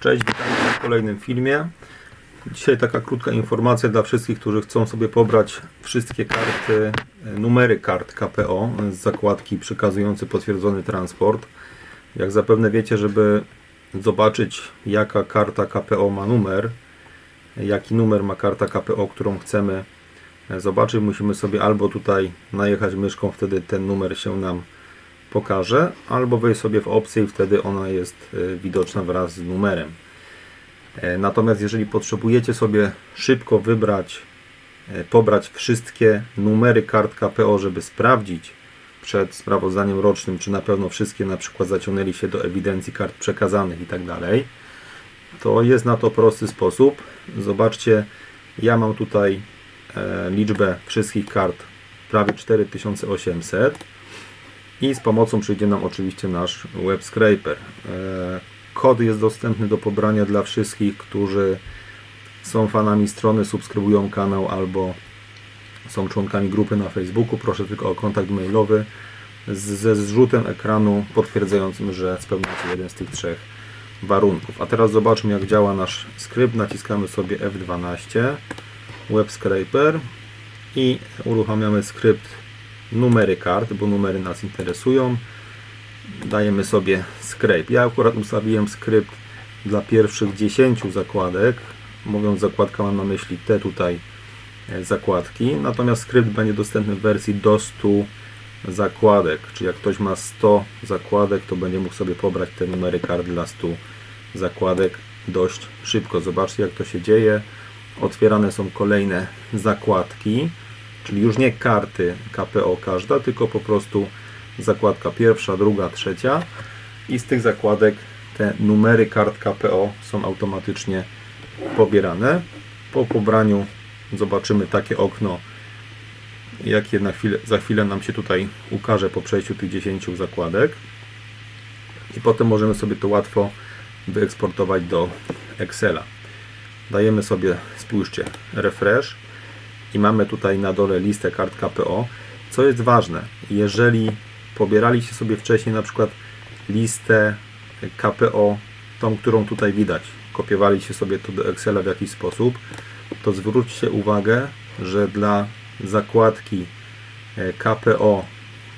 Cześć, witam w kolejnym filmie. Dzisiaj taka krótka informacja dla wszystkich, którzy chcą sobie pobrać wszystkie karty, e, numery kart KPO z zakładki przekazujący potwierdzony transport. Jak zapewne wiecie, żeby zobaczyć jaka karta KPO ma numer, jaki numer ma karta KPO, którą chcemy e, zobaczyć, musimy sobie albo tutaj najechać myszką, wtedy ten numer się nam pokaże, albo wejść sobie w opcję i wtedy ona jest e, widoczna wraz z numerem. E, Natomiast jeżeli potrzebujecie sobie szybko wybrać, e, pobrać wszystkie numery kart KPO, żeby sprawdzić przed sprawozdaniem rocznym, czy na pewno wszystkie na przykład zaciągnęli się do ewidencji kart przekazanych i tak to jest na to prosty sposób. Zobaczcie, ja mam tutaj liczbę wszystkich kart prawie 4800 i z pomocą przyjdzie nam oczywiście nasz web scraper. E, Kod jest dostępny do pobrania dla wszystkich, którzy są fanami strony, subskrybują kanał albo są członkami grupy na Facebooku. Proszę tylko o kontakt mailowy ze zrzutem ekranu potwierdzającym, że spełniacie jeden z tych trzech warunków. A teraz zobaczmy jak działa nasz skrypt. Naciskamy sobie F12 Web Scraper i uruchamiamy skrypt numery kart, bo numery nas interesują. Dajemy sobie scrape. Ja akurat ustawiłem skrypt dla pierwszych 10 zakładek. Mówiąc zakładka mam na myśli te tutaj e, zakładki. Natomiast skrypt będzie dostępny w wersji do 100 zakładek. Czyli jak ktoś ma 100 zakładek, to będzie mógł sobie pobrać te numery kart dla 100 zakładek dość szybko. Zobaczcie jak to się dzieje. Otwierane są kolejne zakładki, czyli już nie karty KPO każda, tylko po prostu zakładka pierwsza, druga, trzecia i z tych zakładek te numery kart KPO są automatycznie pobierane. Po pobraniu zobaczymy takie okno, jakie na chwilę, za chwilę nam się tutaj ukaże po przejściu tych 10 zakładek. I potem możemy sobie to łatwo wyeksportować do Excela. Dajemy sobie, spójrzcie, refresh i mamy tutaj na dole listę kart KPO. Co jest ważne, jeżeli pobieraliście sobie wcześniej na przykład listę KPO, tą, którą tutaj widać, kopiowaliście sobie to do Excela w jakiś sposób, to zwróćcie uwagę, że dla zakładki e, KPO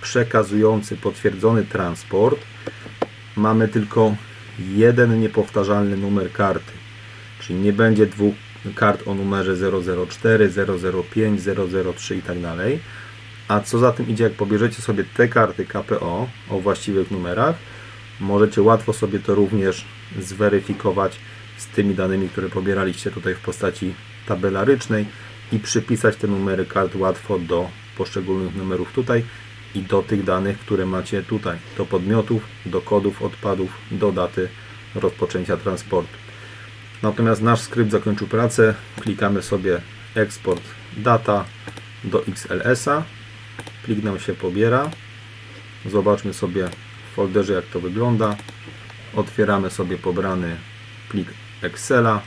przekazujący potwierdzony transport mamy tylko jeden niepowtarzalny numer karty. Czyli nie będzie dwóch kart o numerze 004, 005, 003 i tak dalej. A co za tym idzie, jak pobierzecie sobie te karty KPO o właściwych numerach, możecie łatwo sobie to również zweryfikować z tymi danymi, które pobieraliście tutaj w postaci tabelarycznej i przypisać te numery kart łatwo do poszczególnych numerów tutaj i do tych danych, które macie tutaj, do podmiotów, do kodów odpadów, do daty rozpoczęcia transportu. Natomiast nasz skrypt zakończył pracę, klikamy sobie export data do XLS-a, plik nam się pobiera, zobaczmy sobie w folderze jak to wygląda, otwieramy sobie pobrany plik Excela,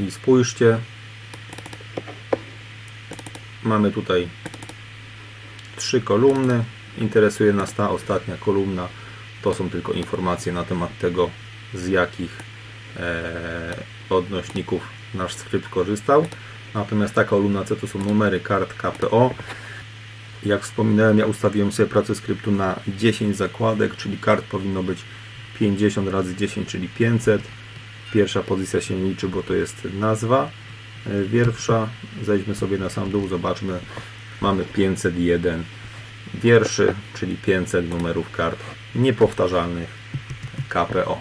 i spójrzcie, mamy tutaj trzy kolumny. Interesuje nas ta ostatnia kolumna. To są tylko informacje na temat tego, z jakich e, odnośników nasz skrypt korzystał. Natomiast ta kolumna C to są numery kart KPO. Jak wspominałem, ja ustawiłem sobie pracę skryptu na 10 zakładek, czyli kart powinno być 50 razy 10, czyli 500. Pierwsza pozycja się liczy, bo to jest nazwa e, wiersza. Zejdźmy sobie na sam dół, zobaczmy. Mamy 501 wierszy, czyli 500 numerów kart niepowtarzalnych KPO.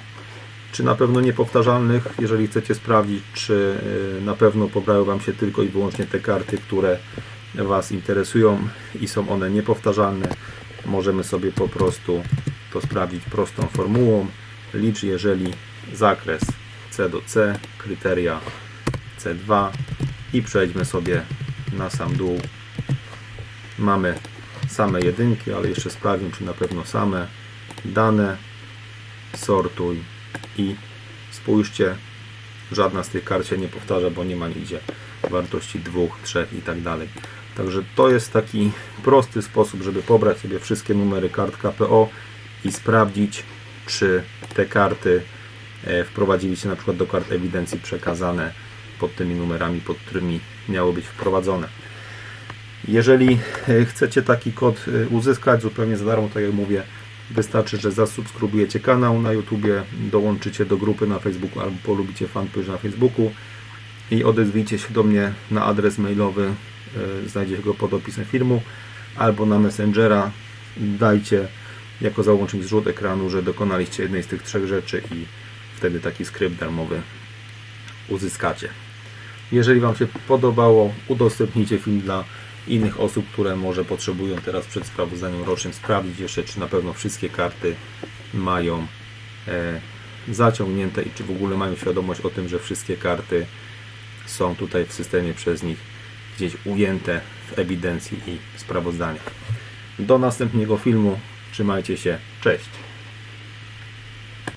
Czy na pewno niepowtarzalnych, jeżeli chcecie sprawdzić, czy y, na pewno pobrały Wam się tylko i wyłącznie te karty, które Was interesują i są one niepowtarzalne, możemy sobie po prostu to sprawdzić prostą formułą. Licz jeżeli zakres C do C, kryteria C2 i przejdźmy sobie na sam dół. Mamy same jedynki, ale jeszcze sprawdzę, czy na pewno same dane, sortuj i spójrzcie, żadna z tych kart się nie powtarza, bo nie ma nigdzie wartości dwóch, trzech i tak dalej. Także to jest taki prosty sposób, żeby pobrać sobie wszystkie numery kart KPO i sprawdzić, czy te karty e, wprowadziliście na przykład do kart ewidencji przekazane pod tymi numerami, pod którymi miało być wprowadzone. Jeżeli e, chcecie taki kod e, uzyskać zupełnie za darmo, tak jak mówię, wystarczy, że zasubskrybujecie kanał na YouTubie, dołączycie do grupy na Facebooku albo polubicie fanpage na Facebooku i odezwijcie się do mnie na adres mailowy, e, znajdziecie go pod opisem filmu, albo na Messengera. Dajcie jako załącznik zrzut ekranu, że dokonaliście jednej z tych trzech rzeczy i wtedy taki skrypt darmowy uzyskacie. Jeżeli Wam się podobało, udostępnijcie film dla innych osób, które może potrzebują teraz przed sprawozdaniem rocznym sprawdzić jeszcze, czy na pewno wszystkie karty mają e, zaciągnięte i czy w ogóle mają świadomość o tym, że wszystkie karty są tutaj w systemie przez nich gdzieś ujęte w ewidencji i sprawozdaniach. Do następnego filmu. Trzymajcie się. Cześć.